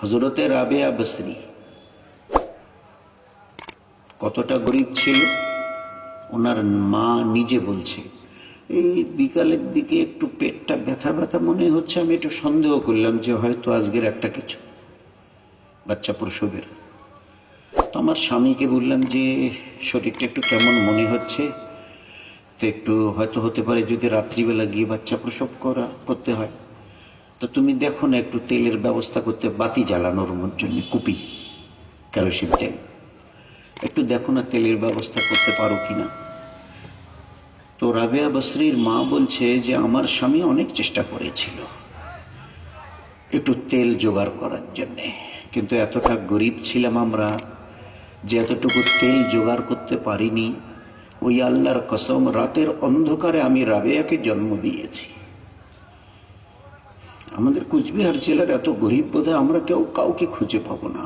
হজরতে রাবেয়া বসরি। কতটা গরিব ছিল, ওনার মা নিজে বলছে, এই বিকালের দিকে একটু পেটটা ব্যথা ব্যথা মনে হচ্ছে, আমি একটু সন্দেহ করলাম যে হয়তো আজকের একটা কিছু বাচ্চা প্রসবের। তো আমার স্বামীকে বললাম যে, শরীরটা একটু কেমন মনে হচ্ছে? তো একটু হয়তো হতে পারে যদি রাত্রিবেলা গিয়ে বাচ্চা প্রসব করা, করতে হয়। তো তুমি দেখো না একটু তেলের ব্যবস্থা করতে বাতি জ্বালানোর জন্য কুপি কেরোসিন তেল একটু দেখো না তেলের ব্যবস্থা করতে পারো কি না তো রাবেয়া বসরির মা বলছে যে আমার স্বামী অনেক চেষ্টা করেছিল একটু তেল জোগাড় করার জন্যে। কিন্তু এতটা গরিব ছিলাম আমরা যে এতটুকু তেল জোগাড় করতে পারিনি। ওই আল্লাহর কসম, রাতের অন্ধকারে আমি রাবেয়াকে জন্ম দিয়েছি। আমাদের কুচবিহার জেলার এত গরিব বোধহয় আমরা কেউ কাউকে খুঁজে পাবো না।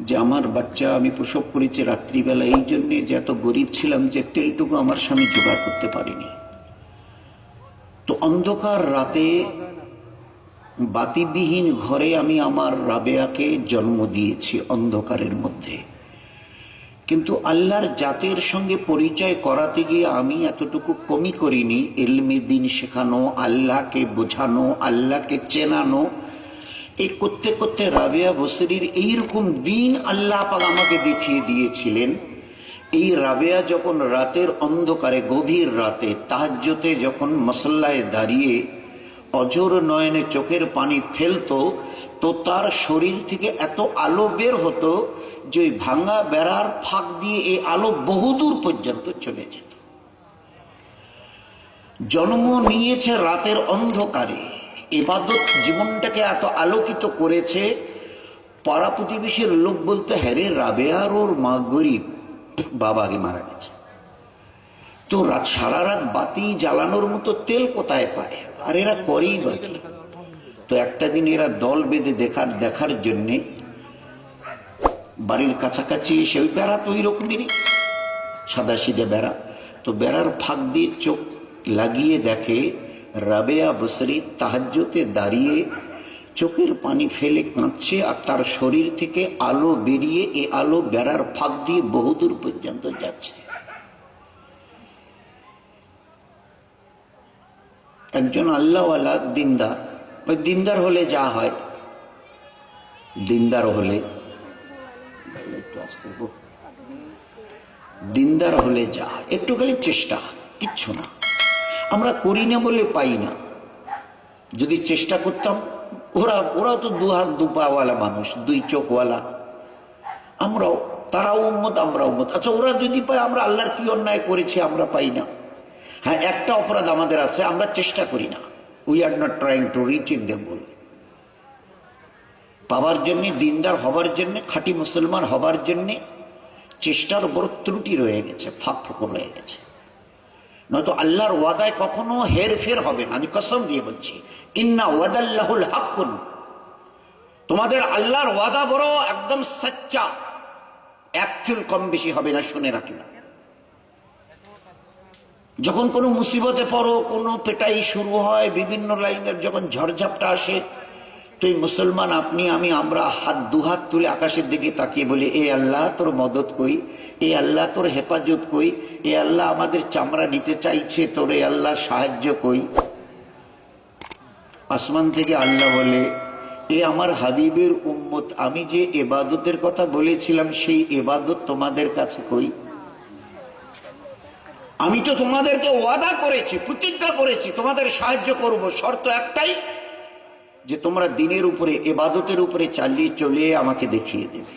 যে আমার বাচ্চা আমি প্রসব করেছি রাত্রিবেলা, এই জন্যে যে এত গরিব ছিলাম যে তেলটুকু আমার স্বামী জোগাড় করতে পারিনি। তো অন্ধকার রাতে বাতিবিহীন ঘরে আমি আমার রাবেয়াকে জন্ম দিয়েছি অন্ধকারের মধ্যে। কিন্তু আল্লাহর জাতের সঙ্গে পরিচয় করাতে গিয়ে আমি এতটুকু কমই করিনি। এলমে দিন শেখানো, আল্লাহকে বোঝানো, আল্লাহকে চেনানো। এই করতে করতে রাবেয়া বসরির এইরকম দিন আল্লাহ পাক আমাকে দেখিয়ে দিয়েছিলেন। এই রাবেয়া যখন রাতের অন্ধকারে, গভীর রাতে তাহাজ্যতে যখন মসল্লায় দাঁড়িয়ে অজর নয়নে চোখের পানি ফেলতো তো তার শরীর থেকে এত আলো বের হতো যে ওই ভাঙা বেড়ার ফাঁক দিয়ে এই আলো বহুদূর পর্যন্ত চলে যেত। জন্ম নিয়েছে রাতের অন্ধকারে। এবাদত জীবনটাকে এত আলোকিত করেছে পাড়া প্রতিবেশীর লোক বলতে হ্যারে রাবেয়ার ওর মা গরিব, বাবা আগে মারা গেছে। তো রাত সারা রাত বাতি জ্বালানোর মতো তেল কোথায় পায়? আর এরা করেই বাকি তো একটা দিন এরা দল বেঁধে দেখার দেখার জন্যে বাড়ির কাছাকাছি এসে ওই বেড়া তো ওই রকমেরই সাদা সিধে বেড়া। তো বেড়ার ফাঁক দিয়ে চোখ লাগিয়ে দেখে রাবেয়া বসরি তাহাজ্যতে দাঁড়িয়ে চোখের পানি ফেলে কাঁদছে আর তার শরীর থেকে আলো বেরিয়ে এ আলো বেড়ার ফাঁক দিয়ে বহুদূর পর্যন্ত যাচ্ছে। একজন আল্লাহওয়ালা দিনদার ওই দিনদার হলে যা হয়। দিনদার হলে দিনদার হলে যা। একটু খালি চেষ্টা, কিচ্ছু না। আমরা করি না বলে পাই না। যদি চেষ্টা করতাম, ওরা ওরাও তো দু হাত দু পাওয়ালা মানুষ, দুই চোখওয়ালা। আমরাও তারাও উম্মত আমরা উম্মত। আচ্ছা ওরা যদি পায়, আমরা আল্লাহর কি অন্যায় করেছি, আমরা পাই না। হ্যাঁ একটা অপরাধ আমাদের আছে, আমরা চেষ্টা করি না। We are not trying to reach in the goal পাওয়ার জন্যে দিনদার হবার জন্যে খাঁটি মুসলমান হবার জন্যে চেষ্টার উপর ত্রুটি রয়ে গেছে ফাঁক ফুকর রয়ে গেছে নয়তো আল্লাহর ওয়াদায় কখনো হেরফের হবে না। আমি কসম দিয়ে বলছি। ইন্না ওয়াদাল্লাহুল হাক্কুন। তোমাদের আল্লাহর ওয়াদা বড়, একদম সচ্চা। এক চুল কম বেশি হবে না, শুনে রাখি না। যখন কোনো মুসিবতে পড়ো, কোনো পেটাই শুরু হয়, বিভিন্ন লাইনের যখন ঝড়ঝাপটা আসে, তো এই মুসলমান আপনি, আমি, আমরা হাত দুহাত তুলে আকাশের দিকে তাকিয়ে বলি, এ আল্লাহ, তোর মদত কই? এ আল্লাহ, তোর হেফাজত কই? এ আল্লাহ, আমাদের চামড়া নিতে চাইছে, তোর এ আল্লাহ সাহায্য কই? আসমান থেকে আল্লাহ বলে, এ আমার হাবিবের উম্মত, আমি যে এবাদতের কথা বলেছিলাম, সেই এবাদত তোমাদের কাছে কই? আমি তো তোমাদেরকে ওয়াদা করেছি, প্রতিজ্ঞা করেছি, তোমাদের সাহায্য করব। শর্ত একটাই, যে তোমরা দিনের উপরে, এবাদতের উপরে চালিয়ে চলে আমাকে দেখিয়ে দেবে।